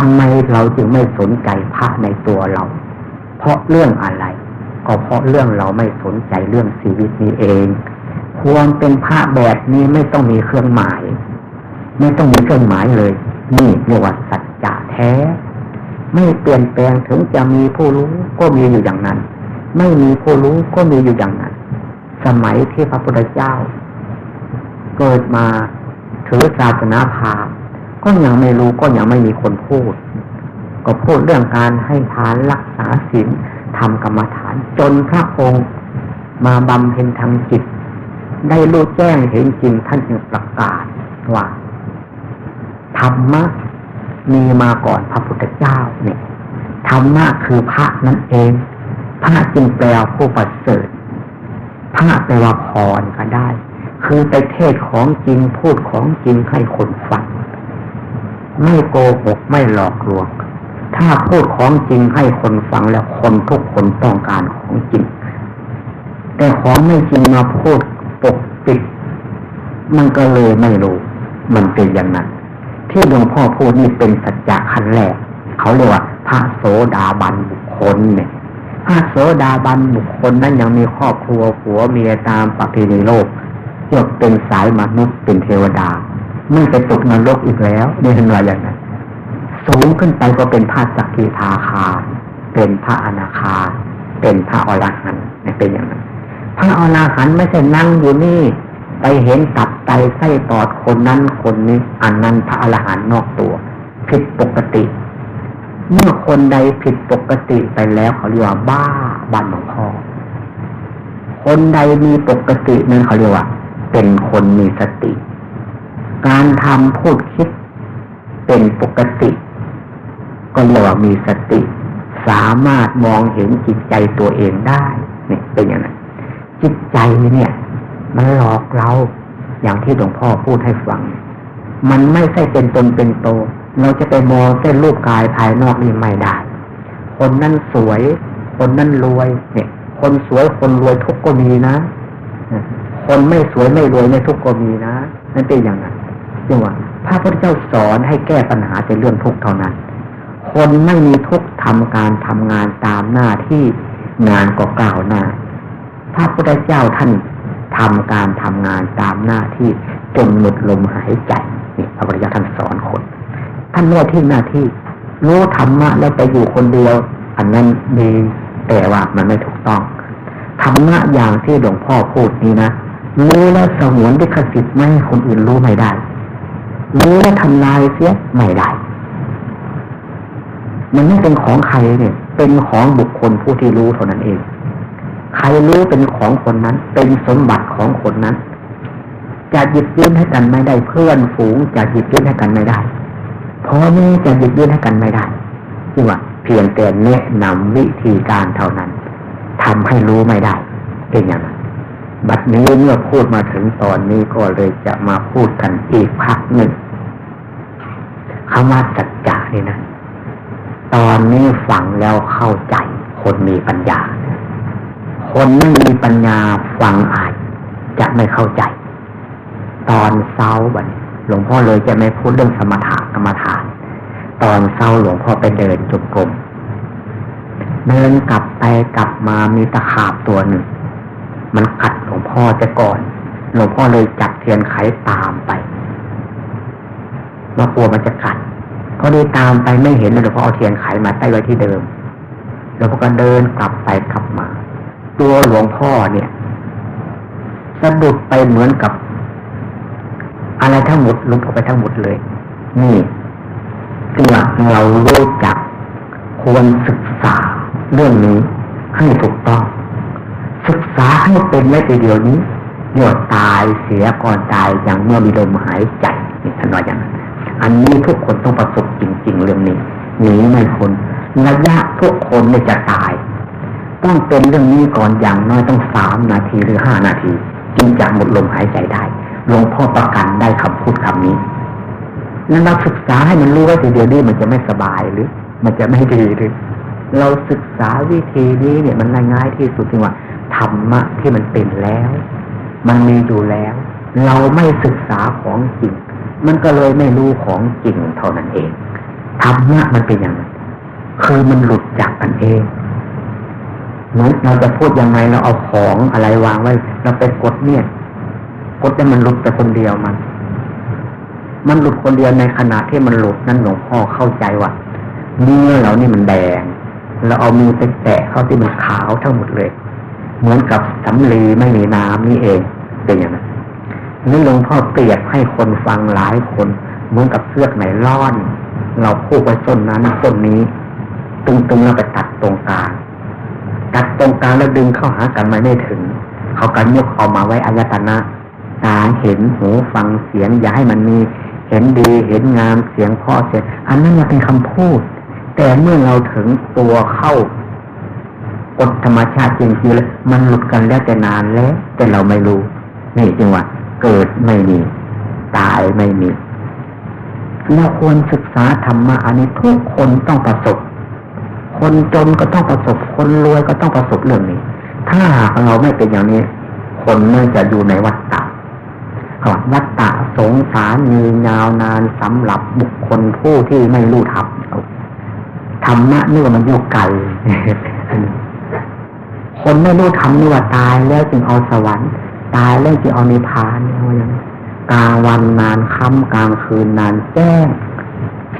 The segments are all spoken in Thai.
ทำไมเราจึงไม่สนใจพระในตัวเรา เพราะเรื่องอะไร ก็เพราะเรื่องเราไม่สนใจเรื่องชีวิตนี้เอง ควรเป็นพระแบบนี้ไม่ต้องมีเครื่องหมาย ไม่ต้องมีเครื่องหมายเลย นี่เรียกว่าสัจจะแท้ ไม่เปลี่ยนแปลงถึงจะมีผู้รู้ก็มีอยู่อย่างนั้น ไม่มีผู้รู้ก็มีอยู่อย่างนั้น สมัยที่พระพุทธเจ้า เกิดมาถือศาสนาพราหมณ์ ก็ยังไม่รู้ก็ยังไม่มีคนพูด ก็พูดเรื่องการให้ทานรักษาศีลทำกรรมฐาน จนพระองค์มาบำเพ็ญทางจิต ได้รู้แจ้งเห็นจริงท่านจึงประกาศว่าธรรมะมีมาก่อนพระพุทธเจ้าเนี่ยธรรมะคือพระนั่นเอง พระจึงแปลผู้ประเสริฐพระแปลว่าพรก็ได้ คือไปเทศของจริงพูดของจริงให้คนฟัง ไม่โกหกไม่หลอกลวง ถ้าพูดของจริงให้คนฟังแล้วคนทุกคนต้องการของจริง แต่ของไม่จริงมาพูดปกปิด มันก็เลยไม่รู้ มันเป็นอย่างนั้น ที่หลวงพ่อพูดนี่เป็นสัจจะขั้นแรก เขาเรียกว่า พระโสดาบันบุคคลเนี่ยพระโสดาบันบุคคลนั้นยังมีครอบครัวผัวเมียตามประเพณีโลกยกเป็นสายมนุษย์เป็นเทวดา ไม่ไปตกนรกอีกแล้วนี่เห็นว่าอย่างนั้นสูงขึ้นไปก็เป็นพระสักกิทาคา เป็นพระอนาคา เป็นพระอรหันต์เป็นอย่างนั้น พระอรหันต์ไม่ใช่นั่งอยู่นี่ ไปเห็นตับไตไส้ปอดคนนั้นคนนี้อันนั้นพระอรหันต์นอกตัว ผิดปกติ เมื่อคนใดผิดปกติไปแล้วเขาเรียกว่าบ้าบันหลวงพ่อคนใดมีปกตินั้นเขาเรียกว่า เป็นคนมีสติ การทำพูดคิดเป็นปกติ ก็เรียกว่ามีสติ สามารถมองเห็นจิตใจตัวเองได้เนี่ยเป็นอย่างนั้นจิตใจเนี่ย มันหลอกเราอย่างที่หลวงพ่อพูดให้ฟัง มันไม่ใช่เป็นตนเป็นโต เราจะไปมองเส้นรูปกายภายนอกนี่ไม่ได้ คนนั้นสวย คนนั้นรวย เนี่ย คนสวยคนรวยทุกก็มีนะ คนไม่สวยไม่รวยไม่ทุกก็มีนะ นั่นเป็นอย่างนั้น จึงว่าพระพุทธเจ้าสอนให้แก้ปัญหาในเรื่องทุกข์เท่านั้น คนไม่มีทุกข์ทำการทำงานตามหน้าที่งานก็กล่าวหน้า พระพุทธเจ้าท่านทำการทำงานตามหน้าที่จนหมดลมหายใจนี่พระพุทธเจ้าท่านสอนคน ท่านเมื่อที่หน้าที่รู้ธรรมะแล้วไปอยู่คนเดียว อันนั้นดีแต่ว่ามันไม่ถูกต้องธรรมะอย่างที่หลวงพ่อพูดนี้นะรู้แล้วสงวนดิขสิทธิ์ไม่ให้คนอื่นรู้ไม่ได้ รู้และทำลายเสียไม่ได้ มันไม่เป็นของใครเนี่ย เป็นของบุคคลผู้ที่รู้เท่านั้นเอง ใครรู้เป็นของคนนั้น เป็นสมบัติของคนนั้น จะหยิบยื่นให้กันไม่ได้ เพื่อนฝูงจะหยิบยื่นให้กันไม่ได้พ่อแม่จะหยิบยื่นให้กันไม่ได้ที่ว่าเพียงแต่แนะนำวิธีการเท่านั้นทำให้รู้ไม่ได้ เป็นอย่างนั้น บัดนี้เมื่อพูดมาถึงตอนนี้ก็เลยจะมาพูดกันอีกพักหนึ่งคำว่าสัจจะนี่นะ ตอนนี้ฟังแล้วเข้าใจ คนมีปัญญา คนไม่มีปัญญาฟังอาจจะไม่เข้าใจ ตอนเช้าบัดหลวงพ่อเลยจะไม่พูดเรื่องสมถะกรรมฐาน ตอนเช้าหลวงพ่อไปเดินจุกกลมเดินกลับไปกลับมามีตะขาบตัวหนึ่ง มันกัดหลวงพ่อจะก่อน หลวงพ่อเลยจับเทียนไขตามไปมากลัวมันจะกัดก็ได้ตามไปไม่เห็นหลวงพ่อเอาเทียนไขมาใต้ไว้ที่เดิมหลวงพ่อก็เดินกลับไปกลับมา ตัวหลวงพ่อเนี่ยสะดุดไปเหมือนกับ อะไรทั้งหมดลุกออกไปทั้งหมดเลย นี่คือว่าเรารู้จักควรศึกษาเรื่องนี้ให้ถูกต้อง ศึกษาให้เป็นไม่ไปเดียวนี้หยดตายเสียก่อนตายอย่างเมื่อมีลมหายใจนี่ท่านว่าอย่างนั้นอันนี้ทุกคนต้องประสบจริง ๆ เรื่องนี้หนีไม่คนระยะทุกคนไม่จะตาย ต้องเป็นเรื่องนี้ก่อนอย่างน้อยต้องสามนาทีหรือห้านาที จึงจะหมดลมหายใจได้หลวงพ่อประกันได้คำพูดคำนี้นั้นเราศึกษาให้มันรู้ว่าทีเดียวนี้มันจะไม่สบายหรือ มันจะไม่ดีหรือ เราศึกษาวิธีนี้เนี่ยมันง่ายที่สุดจริงว่า ธรรมะที่มันเป็นแล้ว มันมีอยู่แล้ว เราไม่ศึกษาของจริง มันก็เลยไม่รู้ของจริงเท่านั้นเองธรรมะมันเป็นอย่างไรคือมันหลุดจากกันเองเหมือนเราจะพูดยังไงเราเอาของอะไรวางไว้ เราไปกดเนี่ยกดแต่มันหลุดแต่คนเดียวมัน มันหลุดคนเดียวในขณะที่มันหลุดนั่นหลวงพ่อเข้าใจว่าเนื้อเรานี่มันแดงเราเอามือไปแตะเข้าที่มันขาวทั้งหมดเลย เหมือนกับสำลีไม่มีน้ำนี่เองเป็นอย่างนั้นนี่หลวงพ่อเปรียบให้คนฟังหลายคนเหมือนกับเสื้อไหนล่อน เราพูดไว้ต้นนั้นต้นนี้ตึงๆเราไปตัดตรงกลางตัดตรงกลางแล้วดึงเข้าหากันไม่ได้ถึง เขากันยกเอามาไว้อายตนะตาเห็นหูฟังเสียงอย่าให้มันมีเห็นดีเห็นงามเสียงพ่อเสียงอันนั้นเป็นคำพูด แต่เมื่อเราถึงตัวเข้า กฎธรรมชาติจริงๆแล้วมันหลุดกันแล้วแต่นานแล้วแต่เราไม่รู้ นี่จึงว่าเกิดไม่มี ตายไม่มีเราควรศึกษาธรรมะอันนี้ทุกคนต้องประสบ คนจนก็ต้องประสบ คนรวยก็ต้องประสบเรื่องนี้ ถ้าหากเราไม่เป็นอย่างนี้ คนน่จะอยู่ในวัฏฏะวัฏฏะสงสารมียาวนานสำหรับบุคคลผู้ที่ไม่รู้ธรรมธรรมะนี่มันอยู่ไกล คนไม่รู้ธรรมนี่ว่าตายแล้วจึงเอาสวรรค์ ตายแล้วจึงเอานิพพานเนี่ยว่าอย่างกลางวันนานค่ำกลางคืนนานแจ้ง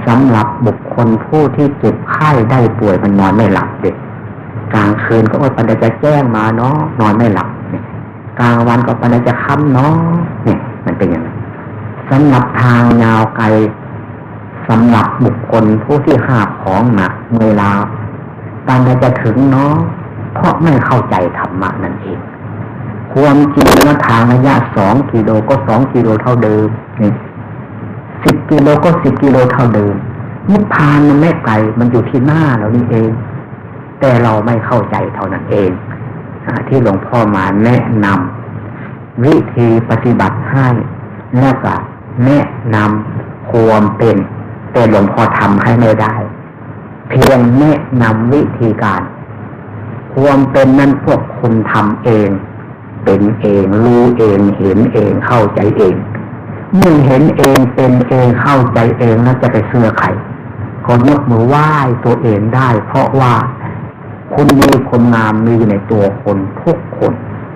สำหรับบุคคลผู้ที่เจ็บไข้ได้ป่วยมันนอนไม่หลับเด็กกลางคืนก็อดปัญญาจะแจ้งมาเนาะนอนไม่หลับเนี่ยกลางวันก็ปัญญาจะค่ำเนาะเนี่ยมันเป็นอย่างนั้นสำหรับทางยาวไกลสำหรับบุคคลผู้ที่หาของหนักเวลาปัญญาจะถึงเนาะ เพราะไม่เข้าใจธรรมะนั่นเอง ความจริงแล้วทางระยะสองกิโลก็สองกิโลเท่าเดิมนี่สิบกิโลก็สิบกิโลเท่าเดิมนิพพานมันไม่ไกลมันอยู่ที่หน้าเรานี่เอง แต่เราไม่เข้าใจเท่านั้นเองอที่หลวงพ่อมาแนะนำวิธีปฏิบัติให้แล้วก็แนะนำความเป็น แต่หลวงพ่อทำให้ไม่ได้ เพียงแนะนำวิธีการ ความเป็นนั้นพวกคุณทำเอง เป็นเองรู้เองเห็นเองเข้าใจเองเมื่อเห็นเองเป็นเองเข้าใจเองแล้วจะไปเสื้อใครก็ยกมือไหว้ตัวเองได้ เพราะว่าคุณมีคนงามมีในตัวคนทุกคน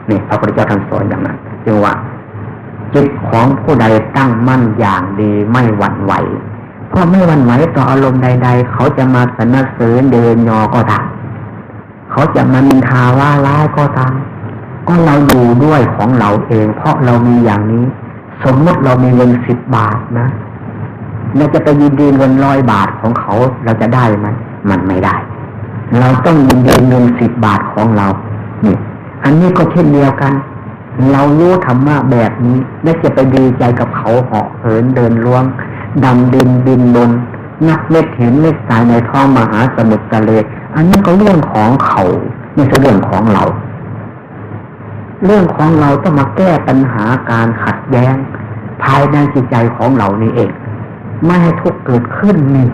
นี่พระพุทธเจ้าท่านสอนอย่างนั้นจึงว่าจิตของผู้ใดตั้งมั่นอย่างดีไม่หวั่นไหวเพราะไม่หวั่นไหวต่ออารมณ์ใด ๆ เขาจะมาสนเสริญเดินยอก็ตาม เขาจะมานินทาว่าร้ายก็ตาม ก็เราอยู่ด้วยของเราเอง เพราะเรามีอย่างนี้ สมมติเรามีเงินสิบบาทนะเราจะไปยินดีเงินร้อยบาทของเขาเราจะได้ไหมมันไม่ได้ เราต้องยินดีเงินสิบบาทของเรานี่อันนี้ก็เช่นเดียวกัน เรารู้ธรรมะแบบนี้และจะไปดีใจกับเขาเหาะเหินเดินล่วงดำดินบินบน นักเม็ดเห็นเม็ดสายในท้องมหาสมุทรทะเล อันนี้ก็เรื่องของเขาไม่ใช่เรื่องของเรา เรื่องของเราต้องมาแก้ปัญหาการขัดแย้ง ภายในจิตใจของเรานี่เอง ไม่ให้ทุกข์เกิดขึ้นนี่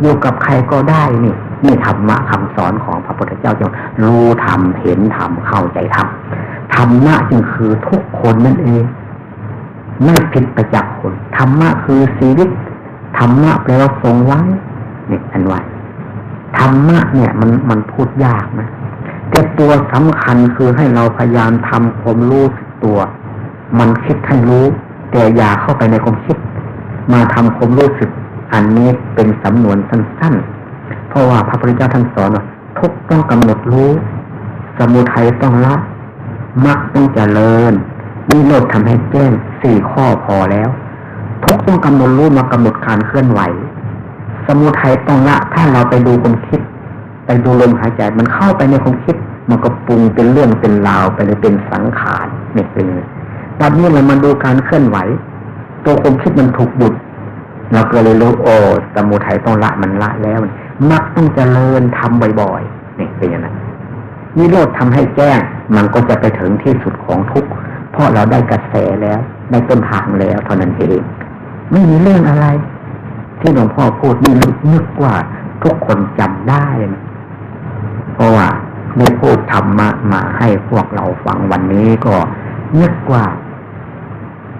อยู่กับใครก็ได้นี่นี่ธรรมะคำสอนของพระพุทธเจ้าจงรู้ธรรมเห็นธรรมเข้าใจธรรมธรรมะจึงคือทุกคนนั่นเอง ไม่ผิดไปจากคนธรรมะคือชีวิต ธรรมะแปลว่าทรงไว้เนี่ยอันไว้ธรรมะเนี่ยมันมันพูดยากนะแต่ตัวสำคัญคือให้เราพยายามทำความรู้ตัว มันคิดให้รู้ แต่อย่าเข้าไปในความคิด มาทำความรู้สึก อันนี้เป็นสำนวนสั้นๆ เพราะว่าพระพุทธเจ้าท่านสอนว่าทุกต้องกำหนดรู้ สมุทัยต้องละมรรคต้องเจริญนิโรธทำให้แจ้งสี่ข้อพอแล้ว ทุกต้องกำหนดรู้มากำหนดการเคลื่อนไหว สมุทัยต้องละถ้าเราไปดูความคิด ไปดูลมหายใจมันเข้าไปในความคิด มันก็ปรุงเป็นเรื่องเป็นราวไปเลยเป็นสังขารเนี่ยเป็นตอนนี้เรามาดูการเคลื่อนไหว ตัวความคิดมันถูกหยุดเราก็เลยรู้โอ้สมุทัยต้องละมันละแล้ว มักต้องเจริญทำบ่อยๆเนี่ยเป็นอย่างนั้นนิโรธทำให้แจ้งมันก็จะไปถึงที่สุดของทุกข์เพราะเราได้กระแสแล้ว ได้ต้นทางแล้วเท่านั้นเอง ไม่มีเรื่องอะไร ที่หลวงพ่อพูดนี่นึกว่าทุกคนจำได้นะเพราะว่าได้พูดธรรมะมาให้พวกเราฟังวันนี้ก็นึกว่า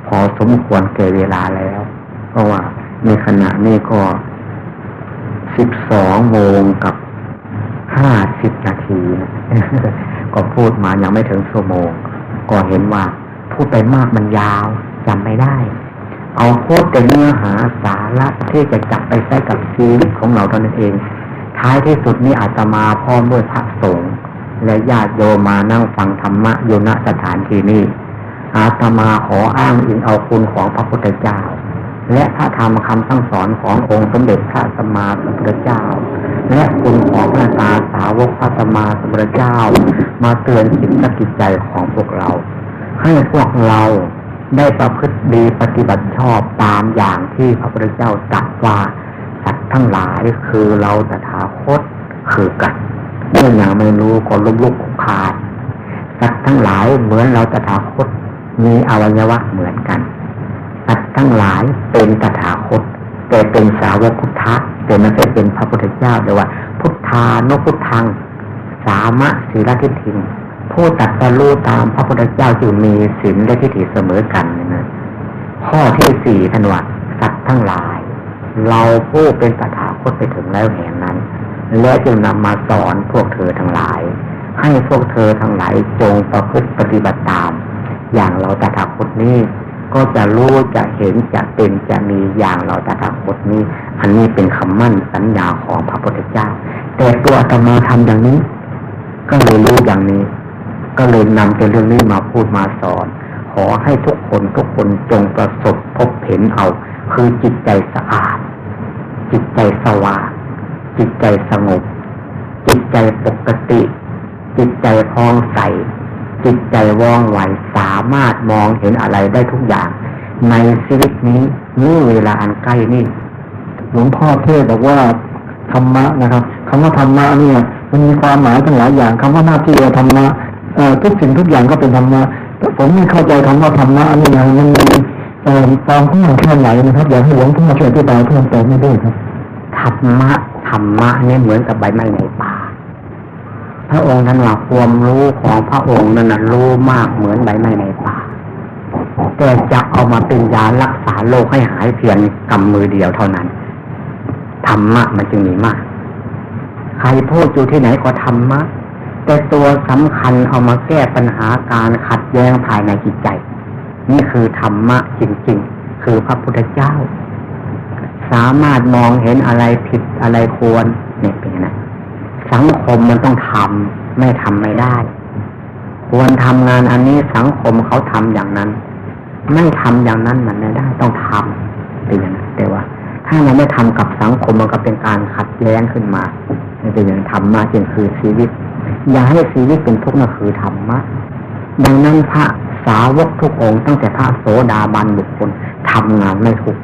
พอสมควรเก่เวลาแล้ว เพราะว่าในขณะนี้ก็สิบสองโมงกับห้าสิบนาทีนะก็พูดมายังไม่ถึงชั่วโมง ก็เห็นว่าพูดไปมากมันยาวจำไม่ได้ เอาพูดแต่เนื้อหาสาระที่จะจับไปใช้กับชีวิตของเราตอนนั้นเอง ท้ายที่สุดนี่อาจจะมาพร้อมด้วยพระสงฆ์และญาติโยมมานั่งฟังธรรมะอยู่ณสถานที่นี้อาตมาขออ้างอิงเอาคุณของพระพุทธเจ้า และพระธรรมคำสั่งสอนขององค์สมเด็จพระสัมมาสัมพุทธเจ้า และคุณของพระตาสาวกพระสัมมาสัมพุทธเจ้า มาเตือนจิตสกิจใจของพวกเรา ให้พวกเรา ได้ประพฤติดีปฏิบัติชอบตามอย่างที่พระพุทธเจ้าตรัสว่าสัตว์ทั้งหลายคือเราตถาคตคือกันเมื่อยังไม่รู้ก็ลุกลุกคลุกคลานสัตว์ทั้งหลายเหมือนเราตถาคตมีอวัยวะเหมือนกันสัตว์ทั้งหลายเป็นตถาคตแต่เป็นสาวกพุทธะแต่ไม่ใช่เป็นพระพุทธเจ้าเรียว่า พุทธานุพุทธัง สามะศีลทิฏฐิ ผู้ตัดสรู้ตามพระพุทธเจ้าจึงมีศีลและทิฏฐิเสมอกันนะข้อที่สี่ท่านว่าสัตว์ทั้งหลาย เราผู้เป็นตถาคตไปถึงแล้วแห่งนั้น และจึงนำมาสอนพวกเธอทั้งหลาย ให้พวกเธอทั้งหลายจงประพฤติปฏิบัติตาม อย่างเราตถาคตนี้ก็จะรู้จะเห็นจะเป็นจะมีอย่างเราตถาคตนี้ อันนี้เป็นคำมั่นสัญญาของพระพุทธเจ้า แต่ตัวอาตมาทำอย่างนี้ ก็เลยรู้อย่างนี้ ก็เลยนำเป็นเรื่องนี้มาพูดมาสอน ขอให้ทุกคนทุกคนจงประสบพบเห็นเอา คือจิตใจสะอาด จิตใจสว่างจิตใจสงบ จิตใจปกติ จิตใจพองใส จิตใจว่องไวสามารถมองเห็นอะไรได้ทุกอย่าง ในชีวิตนี้นี่เวลาอันใกล้นี่หลวงพ่อเทศบอกว่าธรรมะนะครับคำว่าธรรมะเนี่ย มันมีความหมายตั้งหลายอย่างคำว่าหน้าที่ธรรมะ ทุกสิ่งทุกอย่างก็เป็นธรรมะแต่ผมไม่เข้าใจคำว่าธรรมะนี่นะมันมีเอ่อความข้างแค่ไหนนะครับอยากให้หลวงพ่อช่วยอธิบายเพิ่มเติมให้ด้วยครับธรรมะธรรมะเนี่ยเหมือนกับใบไม้ในป่า พระองค์ท่านว่าความรู้ของพระองค์นั้นรู้มากเหมือนใบไม้ในป่า แต่จะเอามาเป็นยารักษาโรคให้หายเพียงกำมือเดียวเท่านั้นธรรมะมันจึงมีมาก ใครพูดอยู่ที่ไหนก็ธรรมะ แต่ตัวสำคัญเอามาแก้ปัญหาการขัดแย้งภายในจิตใจ นี่คือธรรมะจริงๆ คือพระพุทธเจ้า สามารถมองเห็นอะไรผิดอะไรควรเนี่ยเป็นอย่างนั้นสังคมมันต้องทำไม่ทำไม่ได้ ควรทำงานอันนี้สังคมเขาทำอย่างนั้น ไม่ทำอย่างนั้นมันไม่ได้ ต้องทำเป็นอย่างนั้นแต่ว่า ถ้าเราไม่ทำกับสังคมมันก็เป็นการขัดแย้งขึ้นมานี่เป็นอย่างธรรมะจึงคือชีวิต อย่าให้ชีวิตเป็นทุกข์นั่นคือธรรมะ ดังนั้นพระสาวกทุกองค์ตั้งแต่พระโสดาบันบุคคลทำงานไม่ทุกข์